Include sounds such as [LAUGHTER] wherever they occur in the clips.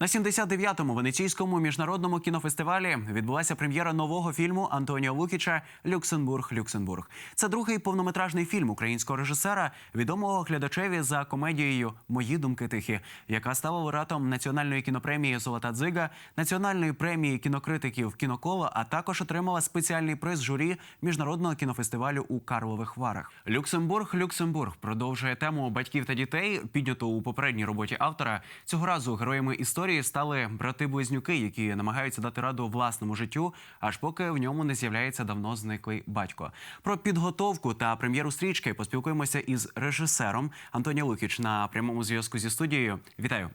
На 79-му венеційському міжнародному кінофестивалі відбулася прем'єра нового фільму Антоніо Лукіча Люксембург Люксембург. Це другий повнометражний фільм українського режисера, відомого глядачеві за комедією Мої думки тихі, яка стала лауреатом національної кінопремії Золота дзига, національної премії кінокритиків Кіноколо, а також отримала спеціальний приз журі міжнародного кінофестивалю у Карлових Варах. Люксембург Люксембург продовжує тему батьків та дітей, підняту у попередній роботі автора. Цього разу героями історії стали брати-близнюки, які намагаються дати раду власному життю, аж поки в ньому не з'являється давно зниклий батько. Про підготовку та прем'єру стрічки поспілкуємося із режисером Антоні Лукіч на прямому зв'язку зі студією. Вітаю!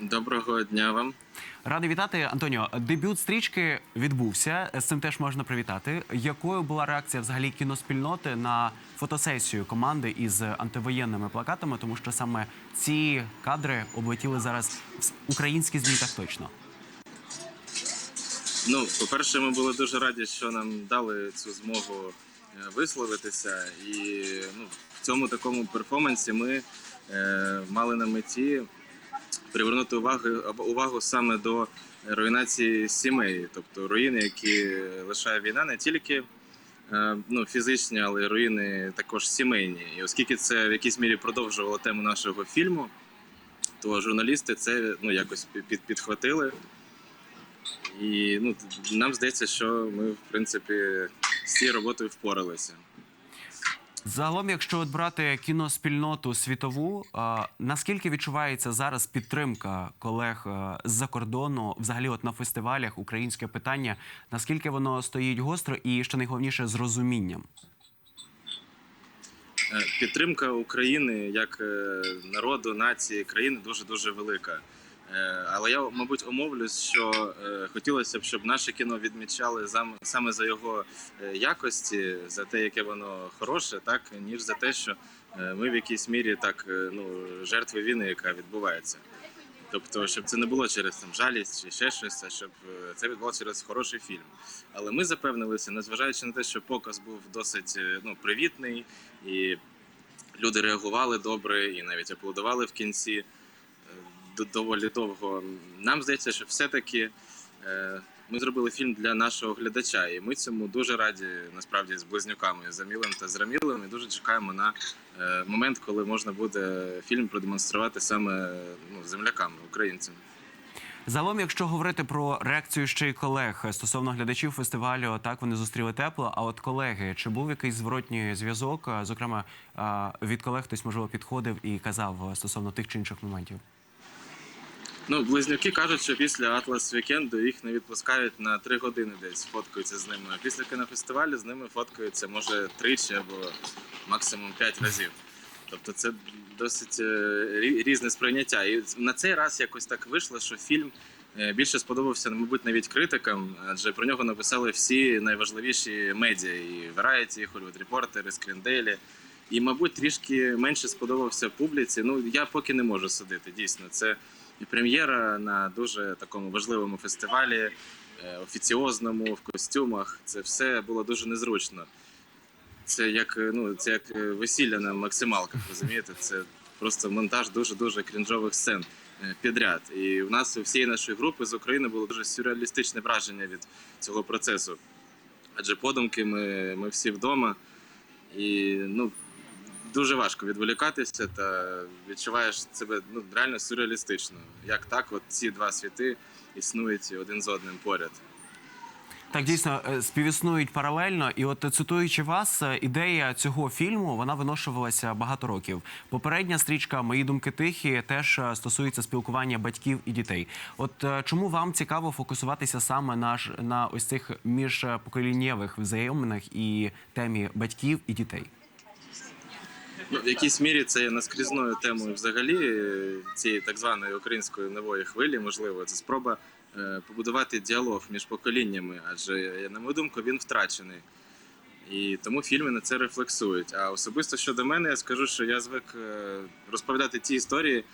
Доброго дня вам. Радий вітати, Антоніо. Дебют стрічки відбувся. З цим теж можна привітати. Якою була реакція взагалі кіноспільноти на фотосесію команди із антивоєнними плакатами? Тому що саме ці кадри облетіли зараз в українські змі так точно. Ну, по-перше, ми були дуже раді, що нам дали цю змогу е, висловитися. І ну, в цьому такому перформансі ми е, мали на меті привернути увагу, увагу саме до руйнації сімей, тобто руїни, які лишає війна, не тільки е, ну, фізичні, але й руїни також сімейні. І оскільки це в якійсь мірі продовжувало тему нашого фільму, то журналісти це ну, якось під, підхватили. І ну, нам здається, що ми, в принципі, з цією роботою впоралися. Загалом, якщо от брати кіноспільноту світову, а, наскільки відчувається зараз підтримка колег з-за кордону, взагалі, от на фестивалях українське питання, наскільки воно стоїть гостро і що найголовніше з розумінням? Е, Підтримка України як е, народу, нації, країни дуже дуже велика. Е, Але я, мабуть, омовлюсь, що е, хотілося б, щоб наше кіно відмічали саме за його е, якості, за те, яке воно хороше, так ніж за те, що ми в якійсь мірі так ну жертви війни, яка відбувається. Тобто, щоб це не було через там жалість чи ще щось, а щоб це відбулося через хороший фільм. Але ми запевнилися, незважаючи на те, що показ був досить ну, привітний, і люди реагували добре, і навіть аплодували в кінці доволі довго. Нам здається, що все-таки е, ми зробили фільм для нашого глядача, і ми цьому дуже раді насправді з близнюками Замілем та Зрамілем. І дуже чекаємо на е, момент, коли можна буде фільм продемонструвати саме ну, землякам, українцям. Загалом, якщо говорити про реакцію ще й колег стосовно глядачів фестивалю, так вони зустріли тепло. А от колеги, чи був якийсь зворотній зв'язок? Зокрема, від колег хтось можливо підходив і казав стосовно тих чи інших моментів. Ну, близнюки кажуть, що після Атлас Вікенду їх не відпускають на три години десь, фоткаються з ними. А після кінофестивалю з ними фоткаються, може, тричі або максимум п'ять разів. Тобто це досить е, різне сприйняття. І на цей раз якось так вийшло, що фільм е, більше сподобався, мабуть, навіть критикам, адже про нього написали всі найважливіші медіа: і Variety, і Hollywood Reporter, і Screen Daily. І, мабуть, трішки менше сподобався публіці. Ну, я поки не можу судити. Дійсно, це і прем'єра на дуже такому важливому фестивалі, е, офіціозному, в костюмах. Це все було дуже незручно. Це як е, ну, це як е, весілля на максималках, розумієте? Це просто монтаж дуже дуже крінжових сцен підряд. І у нас у всієї нашої групи з України було дуже сюрреалістичне враження від цього процесу. Адже подумки ми, ми всі вдома, і ну, дуже важко відволікатися та відчуваєш себе ну, реально сюрреалістично. Як так, от ці два світи існують один з одним поряд. Так, дійсно е, співіснують паралельно, і от цитуючи вас, е, ідея цього фільму вона виношувалася багато років. Попередня стрічка Мої думки тихі теж е, стосується спілкування батьків і дітей. От е, чому вам цікаво фокусуватися саме на на ось цих міжпоколіннєвих взаєминах і темі батьків і дітей? В якійсь мірі це є наскрізною темою взагалі цієї так званої української нової хвилі. Можливо, це спроба е, побудувати діалог між поколіннями, адже, на мою думку, він втрачений. І тому фільми на це рефлексують. А особисто щодо мене, я скажу, що я звик е, розповідати ті історії,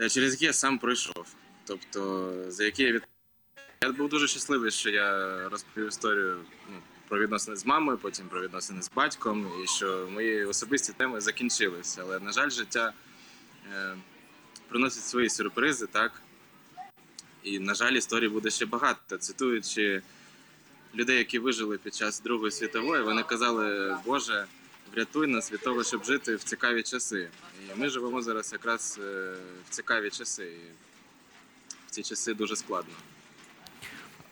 е, через які я сам пройшов. Тобто, за які я від я був дуже щасливий, що я розповів історію ну, про відносини з мамою, потім про відносини з батьком, і що мої особисті теми закінчилися. Але, на жаль, життя е, приносять свої сюрпризи, так. І, на жаль, історій буде ще багато. Цитуючи людей, які вижили під час Другої світової, вони казали, Боже, врятуй нас від того, щоб жити в цікаві часи. І ми живемо зараз якраз е, в цікаві часи. І в ці часи дуже складно.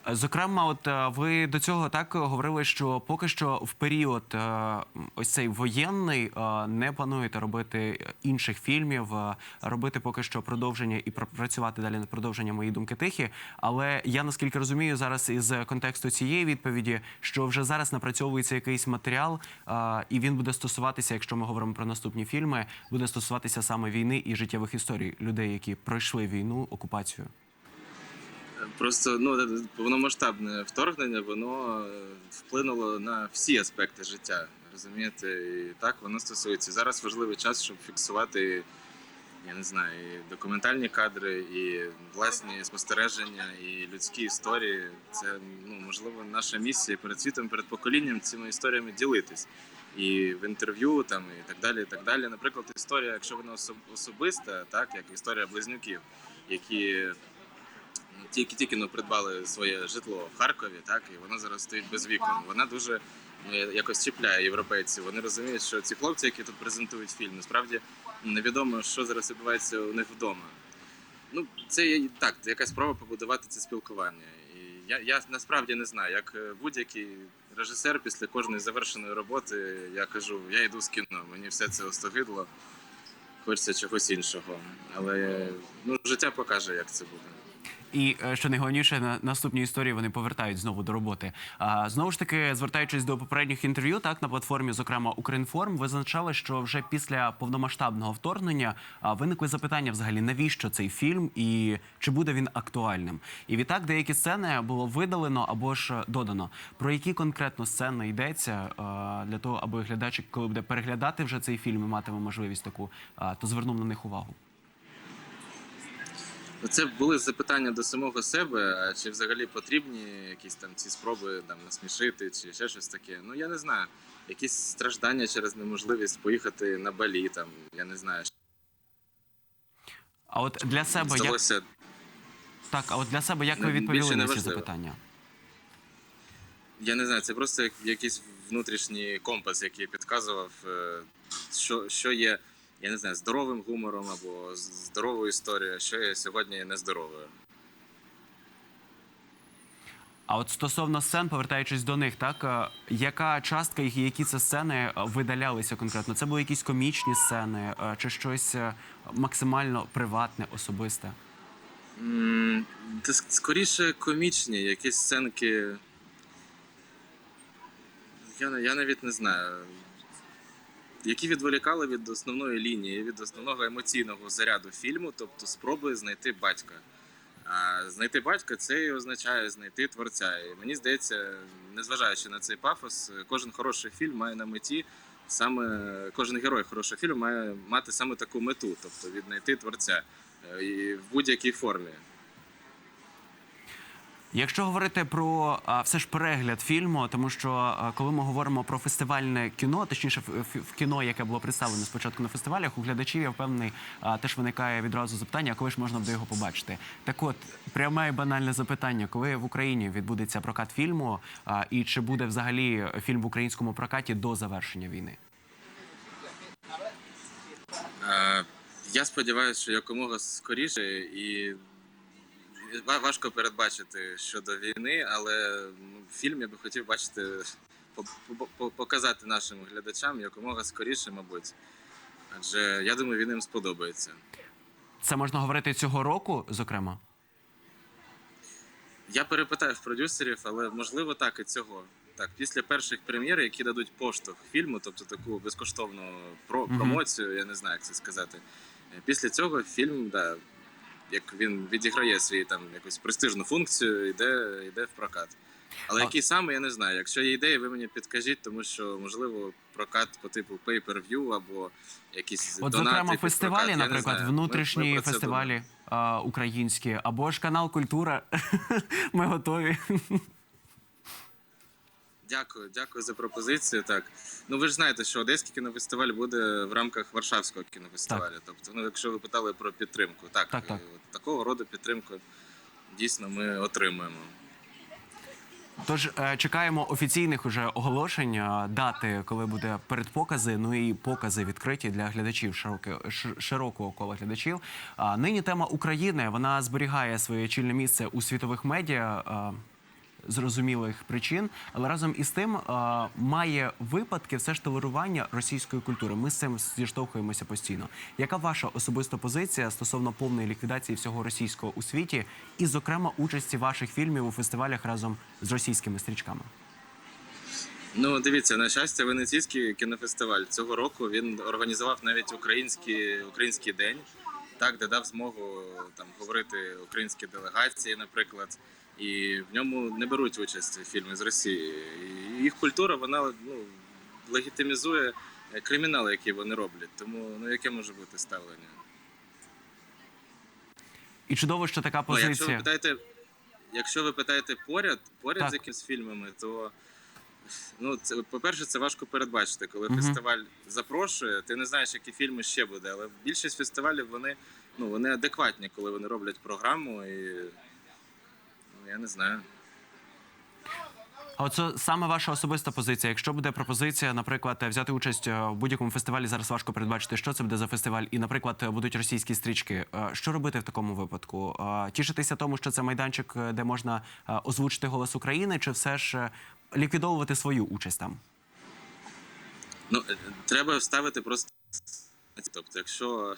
Зокрема, от е, ви до цього так говорили, що поки що в період е, ось цей воєнний е, не плануєте робити інших фільмів, робити поки що продовження і працювати далі над продовженням мої думки тихі. Але я наскільки розумію зараз із контексту цієї відповіді, що вже зараз напрацьовується якийсь матеріал, і він буде стосуватися, якщо ми говоримо про наступні фільми, буде стосуватися саме війни і життєвих історій людей, які пройшли війну, окупацію. Просто ну повномасштабне вторгнення воно е, вплинуло на всі аспекти життя. Розумієте, і так воно стосується. Зараз важливий час, щоб фіксувати, я не знаю, і документальні кадри, і власні спостереження, і людські історії. Це ну можливо наша місія перед світом, перед поколінням цими історіями ділитись. І в інтерв'ю там і так далі. І так далі. Наприклад, історія, якщо вона особиста, так як історія близнюків, які тільки тільки ну, придбали своє житло в Харкові, так і воно зараз стоїть без вікон. Вона дуже ну, якось чіпляє європейців. Вони розуміють, що ці хлопці, які тут презентують фільм, насправді невідомо, що зараз відбувається у них вдома. Ну, це є так, це якась спроба побудувати це спілкування. І я, я насправді не знаю, як е, будь-який режисер після кожної завершеної роботи, я кажу, я йду з кіно, мені все це остогидло, хочеться чогось іншого. Але ну, життя покаже, як це буде. І е, що найголовніше, на наступні історії вони повертають знову до роботи. А знову ж таки, звертаючись до попередніх інтерв'ю, так на платформі, зокрема Укрінформ, ви зазначали, що вже після повномасштабного вторгнення виникли запитання взагалі, навіщо цей фільм і чи буде він актуальним. І відтак деякі сцени було видалено або ж додано. Про які конкретно сцени йдеться для того, аби глядач, коли буде переглядати вже цей фільм і матиме можливість таку, то звернув на них увагу. Це були запитання до самого себе, а чи взагалі потрібні якісь там ці спроби там насмішити, чи ще щось таке. Ну я не знаю. Якісь страждання через неможливість поїхати на балі, там я не знаю. А от для себе як так, а от для себе як ви відповіли на ці запитання? я не знаю, це просто якийсь внутрішній компас, який підказував, е, що, що є, я не знаю, здоровим гумором або здоровою історією, що є сьогодні нездоровою. А от стосовно сцен, повертаючись до них, так е, яка частка їх і які це сцени е, видалялися конкретно? Це були якісь комічні сцени е, чи щось максимально приватне, особисте? Ск- скоріше комічні, якісь сценки. Я, я навіть не знаю. Які відволікали від основної лінії, від основного емоційного заряду фільму, тобто спроби знайти батька. А знайти батька це і означає знайти творця. І мені здається, незважаючи на цей пафос, кожен хороший фільм має на меті саме кожен герой хорошого фільму має мати саме таку мету, тобто віднайти творця е, і в будь-якій формі. Якщо говорити про все ж перегляд фільму, тому що коли ми говоримо про фестивальне кіно, точніше в, кіно, яке було представлено спочатку на фестивалях, у глядачів я впевнений, теж виникає відразу запитання, коли ж можна буде його побачити. Так от пряме і банальне запитання, коли в Україні відбудеться прокат фільму, і чи буде взагалі фільм в українському прокаті до завершення війни? Е, Я сподіваюся, що якомога скоріше і важко передбачити щодо війни, але ну, фільм я би хотів бачити, по- по- по- показати нашим глядачам якомога скоріше, мабуть. Адже я думаю, він їм сподобається. Це можна говорити цього року, зокрема. Я перепитаю в продюсерів, але можливо так і цього. Так, після перших прем'єр, які дадуть поштовх фільму, тобто таку безкоштовну про промоцію, я не знаю, як це сказати. Після цього фільм, да, як він відіграє свій там якусь престижну функцію, йде, йде в прокат. Але А- який саме, я не знаю. Якщо є ідеї, ви мені підкажіть, тому що можливо прокат по типу pay-per-view або якісь От, донати зокрема, фестивалі, прокат, наприклад, внутрішні Ми- ми фестивалі а, українські, або ж канал Культура. [LAUGHS] Ми готові. Дякую, дякую за пропозицію. Так, ну ви ж знаєте, що Одеський кінофестиваль буде в рамках Варшавського кінофестивалю. Тобто, ну якщо ви питали про підтримку, так, Так, так. е, от такого роду підтримку дійсно ми отримуємо. Тож е, чекаємо офіційних уже оголошень, е, дати, коли буде передпокази, ну і покази відкриті для глядачів широке, ш- широкого кола глядачів. А нині тема України вона зберігає своє чільне місце у світових медіа. Зрозумілих причин, але разом із тим е, має випадки все ж толерування російської культури. Ми з цим зіштовхуємося постійно. Яка ваша особиста позиція стосовно повної ліквідації всього російського у світі, і, зокрема, участі ваших фільмів у фестивалях разом з російськими стрічками? Ну, дивіться, на щастя, Венеційський кінофестиваль цього року він організував навіть український, український день, так, де дав змогу там говорити українські делегації, наприклад. І в ньому не беруть участь фільми з Росії. І їх культура вона ну, легітимізує кримінал, який вони роблять. Тому ну яке може бути ставлення? І чудово, що така Ну, якщо ви позиція. питаєте, якщо ви питаєте поряд, поряд Так. з якимись фільмами, то ну це по-перше, це важко передбачити. Коли Мгм. фестиваль запрошує, ти не знаєш, які фільми ще буде. Але більшість фестивалів вони ну вони адекватні, коли вони роблять програму, і я не знаю. А оце саме ваша особиста позиція. Якщо буде пропозиція, наприклад, взяти участь е, в будь-якому фестивалі, зараз важко передбачити, що це буде за фестиваль, і, наприклад, будуть російські стрічки. Е, Що робити в такому випадку? Е, Тішитися тому, що це майданчик, де можна озвучити голос України, чи все ж ліквідовувати свою участь там? Ну треба ставити просто. Тобто, якщо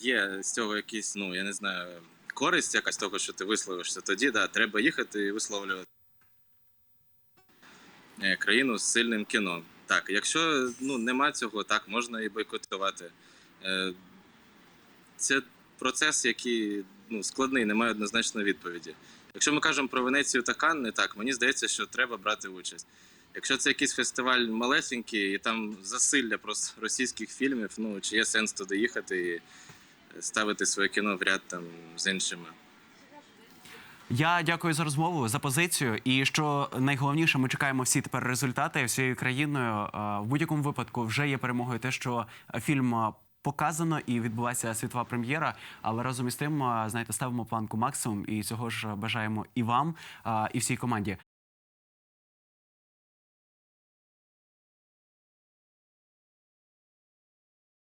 є з цього якісь, ну я не знаю, користь якась того, що ти висловишся, тоді да, треба їхати і висловлювати е, країну з сильним кіно. Так, якщо ну нема цього, так можна і бойкотувати. Е, Це процес, який ну, складний, немає однозначної відповіді. Якщо ми кажемо про Венецію та Канни, так мені здається, що треба брати участь. Якщо це якийсь фестиваль малесенький і там засилля просто російських фільмів, ну чи є сенс туди їхати і ставити своє кіно в ряд там з іншими. Я дякую за розмову, за позицію. І що найголовніше, ми чекаємо всі тепер результати всією країною. Е, В будь-якому випадку вже є перемогою те, що фільм показано і відбулася світова прем'єра. Але разом із тим, е, знаєте, ставимо планку максимум, і цього ж бажаємо і вам, е, і всій команді.